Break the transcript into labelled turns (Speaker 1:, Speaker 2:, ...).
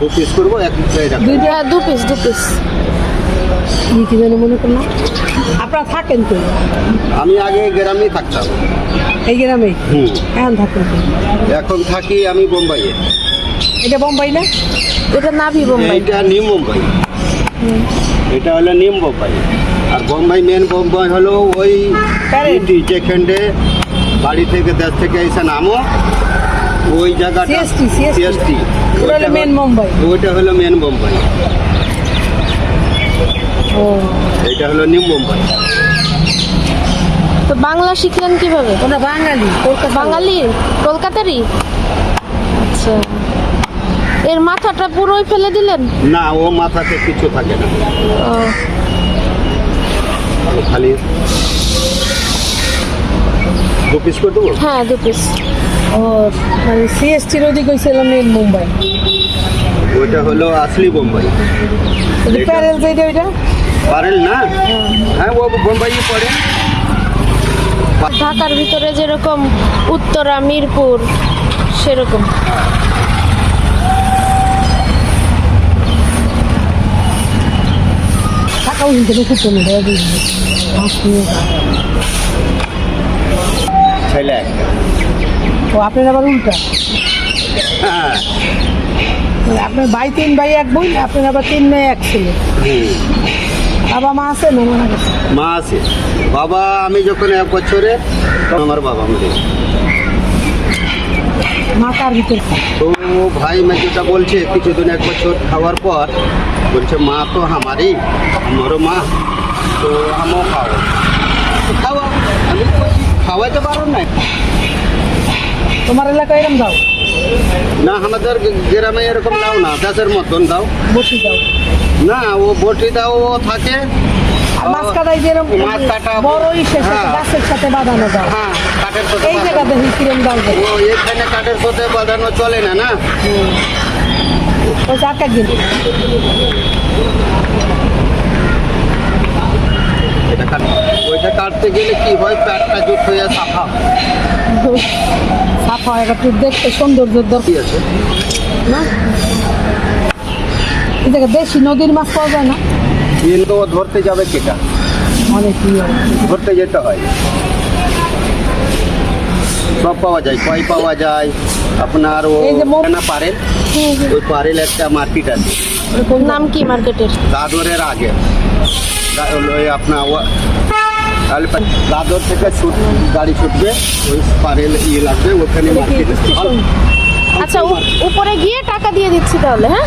Speaker 1: দু পিস করব এক।
Speaker 2: দুইটা দু পিস দু পিস
Speaker 3: কি কি যেন মনে করলাম? আপনারা থাকেন তো?
Speaker 1: আমি আগে গ্রামেই থাকতাম।
Speaker 3: এই গ্রামে এখন থাকেন
Speaker 1: এখন থাকি আমি বোম্বাইয়ে।
Speaker 3: এটা বোম্বাই না?
Speaker 2: এটা নাভি বোম্বাই।
Speaker 1: এইটা নিউ মুম্বাই এটা হলো নিউ মুম্বাই আর বোম্বাই মেন বোম্বাই হলো ওই যেখানে বাড়ি থেকে দেশ থেকে এসে নামো। ওই জায়গাটা সিএসটি
Speaker 3: ওটা হলো main মুম্বাই।
Speaker 1: ওইটা হলো মেন বোম্বাই
Speaker 3: ও।
Speaker 1: এটা হলো নিউ মুম্বাই
Speaker 2: তো বাংলা শিখলেন কীভাবে?
Speaker 3: ওটা বাঙালি
Speaker 2: বাঙালি? কলকাতারই? আচ্ছা। এর মাথাটা পুরোই ফেলে দিলেন?
Speaker 1: না ও মাথাতে কিছু থাকে না। খালি দু পিস করে দেবো?
Speaker 2: হ্যাঁ দু পিস
Speaker 3: ও মানে সিএসটির ওদিক হয়েছিল মেন মুম্বাই।
Speaker 1: ওইটা হলো আসলি বোম্বাই।
Speaker 3: প্যারেল যেটা ওইটা?
Speaker 1: না? হ্যাঁ। ও বোম্বাই পড়ে
Speaker 2: ঢাকার ভিতরে যেরকম উত্তরা মিরপুর সেরকম।
Speaker 3: কিন্তু খুব
Speaker 1: ছেলে
Speaker 3: ও আপনার আবার উল্টা?
Speaker 1: হ্যাঁ।
Speaker 3: আপনার ভাই তিন ভাই এক বোন আপনার আবার তিন মেয়ে এক ছেলে। বাবা মা আছে? না
Speaker 1: মা আছে। বাবা আমি যখন এক বছরে আমার বাবা মরে
Speaker 3: মা কার ভিতর?
Speaker 1: তো ভাই মেজুটা বলছে কিছুদিন এক বছর খাওয়ার পর বলছে মা তো আমারই আমারও মা তো আমও খাও। তো খাওয়া আমি খাওয়াইতে পারো না
Speaker 3: তোমার এলাকায় এরকম দাও?
Speaker 1: না আমাদের গ্রামে এরকম দাও না দেশের মতন দাও।
Speaker 3: বসি দাও।
Speaker 1: না ও বটি দাও ও থাকে।
Speaker 3: মাছ কাটাই যেরকম
Speaker 1: মাছ কাটা হ্যাঁ।
Speaker 3: গাছের সাথে বাঁধানো দাও।
Speaker 1: হ্যাঁ কাঠের সাথে
Speaker 3: এই জায়গা দেখি কিরম দাও দেয়
Speaker 1: ও এখানে কাঠের সাথে বাঁধানো চলে না না?
Speaker 3: ওই চারটা দিন
Speaker 1: এটা কাট ওইটা কাটতে গেলে কি হয়? প্যাটটা জুট হয়ে সাফা। হয়।
Speaker 3: সাফা একটু দেখতে সৌন্দর্য দরকার
Speaker 1: আছে?
Speaker 3: না? এটাকে বেশি দেশি নদীর মাছ পাওয়া যায় না?
Speaker 1: ও ধরতে যাবে কেটা?
Speaker 3: অনেক
Speaker 1: ধরতে যেতে হয়। সব পাওয়া যায় কই পাওয়া যায়? আপনার ও না পারেল ওই পারেল একটা মার্কেট আছে।
Speaker 2: নাম কি মার্কেটের
Speaker 1: দাদরের আগে। ওই আপনার দাদর থেকে ছুট গাড়ি ছুটবে ওই পারেল ইয়ে লাগবে ওখানে মার্কেট আছে
Speaker 2: আচ্ছা উপরে গিয়ে টাকা দিয়ে দিচ্ছি তাহলে হ্যাঁ?